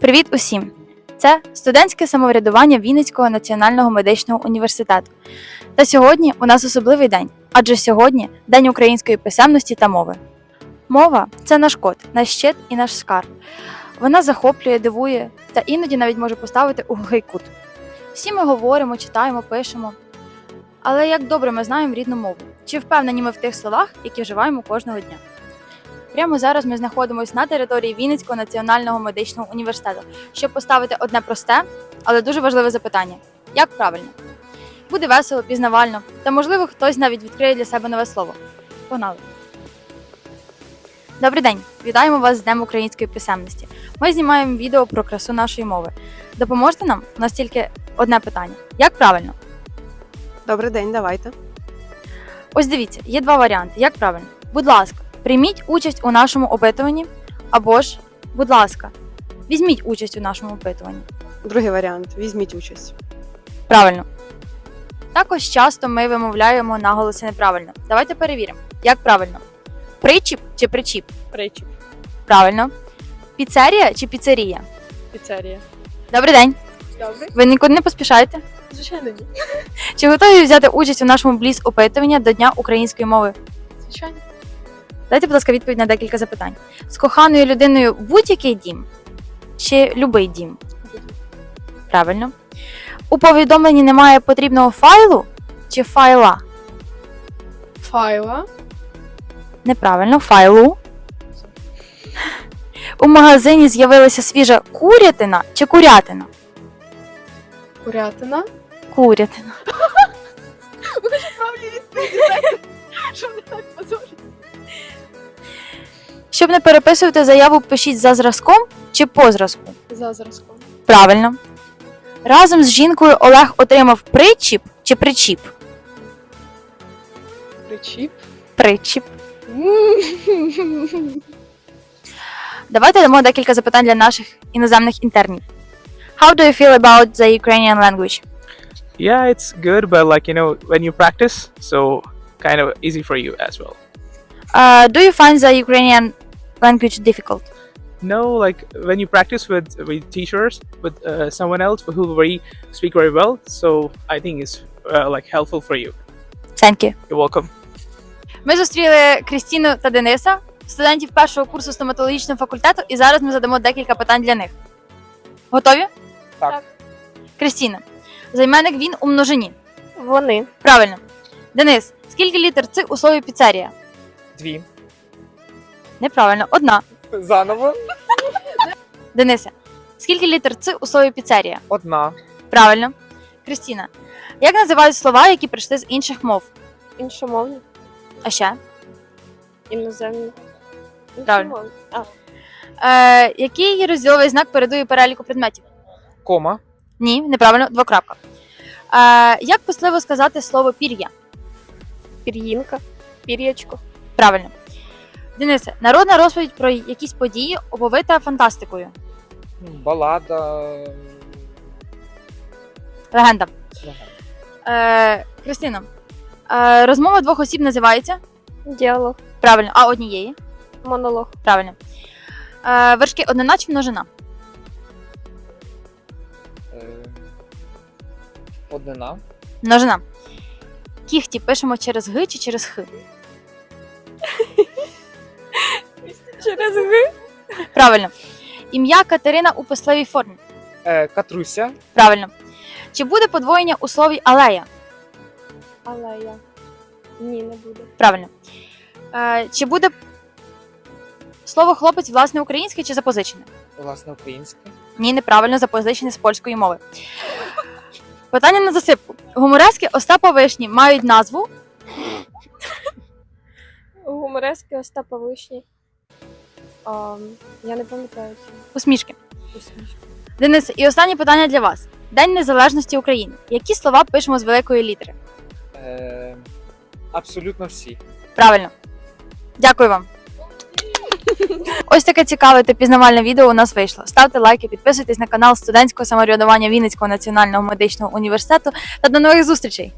Привіт усім! Це студентське самоврядування Вінницького національного медичного університету. Та сьогодні у нас особливий день, адже сьогодні День української писемності та мови. Мова це наш код, наш щит і наш скарб. Вона захоплює, дивує та іноді навіть може поставити у глухий кут. Всі ми говоримо, читаємо, пишемо. Але як добре ми знаємо рідну мову? Чи впевнені ми в тих словах, які вживаємо кожного дня? Прямо зараз ми знаходимося на території Вінницького національного медичного університету, щоб поставити одне просте, але дуже важливе запитання: як правильно? Буде весело, пізнавально, та можливо хтось навіть відкриє для себе нове слово. Погнали! Добрий день! Вітаємо вас з Днем української писемності. Ми знімаємо відео про красу нашої мови. Допоможете нам? У нас тільки одне питання: як правильно? Добрий день, давайте. Ось дивіться, є два варіанти. Як правильно? Будь ласка, прийміть участь у нашому опитуванні, або ж, будь ласка, візьміть участь у нашому опитуванні. Другий варіант. Візьміть участь. Правильно. Також часто ми вимовляємо наголоси неправильно. Давайте перевіримо, як правильно. Причіп чи причіп? Причіп. Правильно. Піцерія чи піцерія? Піцерія. Добрий день. Добре. Ви нікуди не поспішаєте? Звичайно, ні. Чи готові взяти участь у нашому бліз опитування до Дня української мови? Звичайно. Дайте, будь ласка, відповідь на декілька запитань. З коханою людиною будь-який дім чи любий дім? Правильно. У повідомленні немає потрібного файлу чи файла? Файла. Неправильно, файлу. У магазині з'явилася свіжа курятина чи курятина? Курятина. Курятина. Ви Правильні відповіді. Щоб не так позорити. Щоб не переписувати заяву, пишіть за зразком чи по зразку? За зразком. Правильно. Разом з жінкою Олег отримав причіп чи причіп? Причіп. Причіп. Давайте дамо декілька запитань для наших іноземних інтернів. How do you feel about the Ukrainian language? Yeah, it's good, but like you know, when you practice, so kind of easy for you as well. Uh, do you find the Ukrainian language difficult? No, like when you practice with with teachers, with uh, someone else who very speak very well, so I think it's uh, like helpful for you. Thank you. You're welcome. Ми зустріли Крістіну та Дениса, студентів першого курсу стоматологічного факультету, і зараз ми задамо декілька питань для них. Готові? Так. Крістіна. Займенник він у множині. Вони. Правильно. Денис, скільки літер ци у слові піцерія? Дві. Неправильно, одна. Заново. Денисе, скільки літер ци у слові піцерія? Одна. Правильно. Крістіна. Як називають слова, які прийшли з інших мов? Іншомовні. А ще? Іноземні. Правильно. Іншомовні. А, Е, який розділовий знак передує переліку предметів? Кома. Ні, неправильно, двокрапка. Е, як писливо сказати слово пір'я? пір'їнка. Пір'ячко. Правильно. Денисе, народна розповідь про якісь події оповита фантастикою. Балада. Легенда. Е, Кристина. Е, розмова двох осіб називається? Діалог. Правильно. А однієї? Монолог. Правильно. Е, вершки однина чи множина? Е, однина. Множина. Кіхті пишемо через г чи через х? Через Г. Правильно. Ім'я Катерина у писливій формі. Е, Катруся. Правильно. Чи буде подвоєння у слові алея? Але я. Ні, не буде. Правильно. Е, чи буде слово хлопець власне українське чи запозичене? Власне, українська. Ні, неправильно запозичене з польської мови. Питання на засипку. Гуморески Остапа Вишні мають назву Гуморески Остапа Вишні. А, я не пам'ятаю цього. усмішки. Денис, і останнє питання для вас. День Незалежності України. Які слова пишемо з великої літери? Е, абсолютно всі. Правильно. Дякую вам. Ось таке цікаве та пізнавальне відео у нас вийшло. Ставте лайки, підписуйтесь на канал студентського самоврядування Вінницького національного медичного університету та до нових зустрічей!